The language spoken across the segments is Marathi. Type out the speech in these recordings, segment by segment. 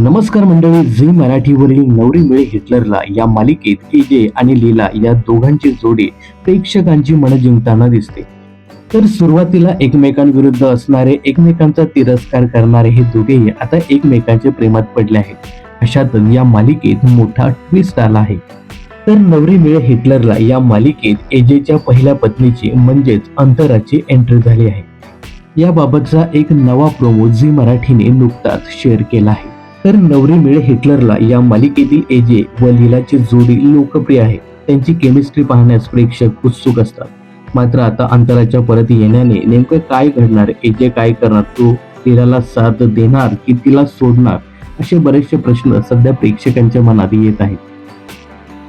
नमस्कार मंडळी झी मराठीवरील नवरी मिळे हिटलरला या मालिकेत एजे आणि लीला या दोघांची जोडी प्रेक्षकांची मन जिंकताना दिसते. तर सुरुवातीला एकमेकांविरुद्ध असणारे एकमेकांचा तिरस्कार करणारे हे दोघेही आता एकमेकांच्या प्रेमात पडले आहेत. अशातच या मालिकेत मोठा ट्विस्ट आला आहे. तर नवरी मिळे हिटलरला या मालिकेत एजेच्या पहिल्या पत्नीची म्हणजेच अंतराची एंट्री झाली आहे. याबाबतचा एक नवा प्रोमो झी मराठीने नुकताच शेअर केला आहे. तर नवरी मिळे हिटलरला या मालिकेतील एजे व लीलाची जोडी लोकप्रिय आहे. त्यांची केमिस्ट्री पाहण्यास प्रेक्षक उत्सुक असतात. मात्र आता अंतराच्या परत येण्याने नेमकं काय घडणार? एजे काय करणार? तो लीलाला साथ देणार की तिला सोडणार? असे बरेचसे प्रश्न सध्या प्रेक्षकांच्या मनात येत आहेत.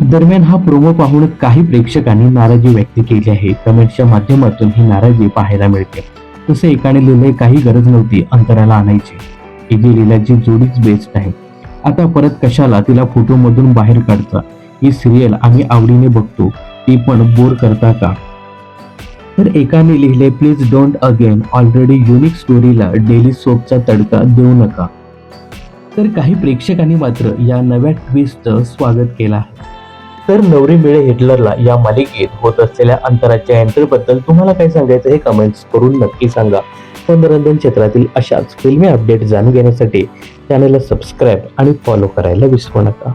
दरम्यान हा प्रोमो पाहून काही प्रेक्षकांनी नाराजी व्यक्त केली आहे. कमेंटच्या माध्यमातून ही नाराजी पाहायला मिळते. तसे एकाने लिहिले काही गरज नव्हती अंतराला आणायची. एजे लीलाची जोडीच बेस्ट आहे. आता परत कशाला तिला फोटो मधून बाहेर काढता? ही सिरियल आम्ही आवडीने बघतो. ती पण बोर करता का? तर एकाने लिहिले please don't again already unique स्टोरीला daily सोपचा तडका देऊ नका. तर काही प्रेक्षकांनी मात्र या नव्या ट्विस्टचं स्वागत केलं आहे. तर नवरी मिळे हिटलरला या मालिकेत होत असलेल्या अंतराच्या एंट्रीबद्दल तुम्हाला काय सांगायचं हे कमेंट्स करून नक्की सांगा. मनोरंजन क्षेत्रातील अशाच फिल्मी अपडेट जाणून घेण्यासाठी चॅनलला सबस्क्राईब आणि फॉलो करायला विसरू नका.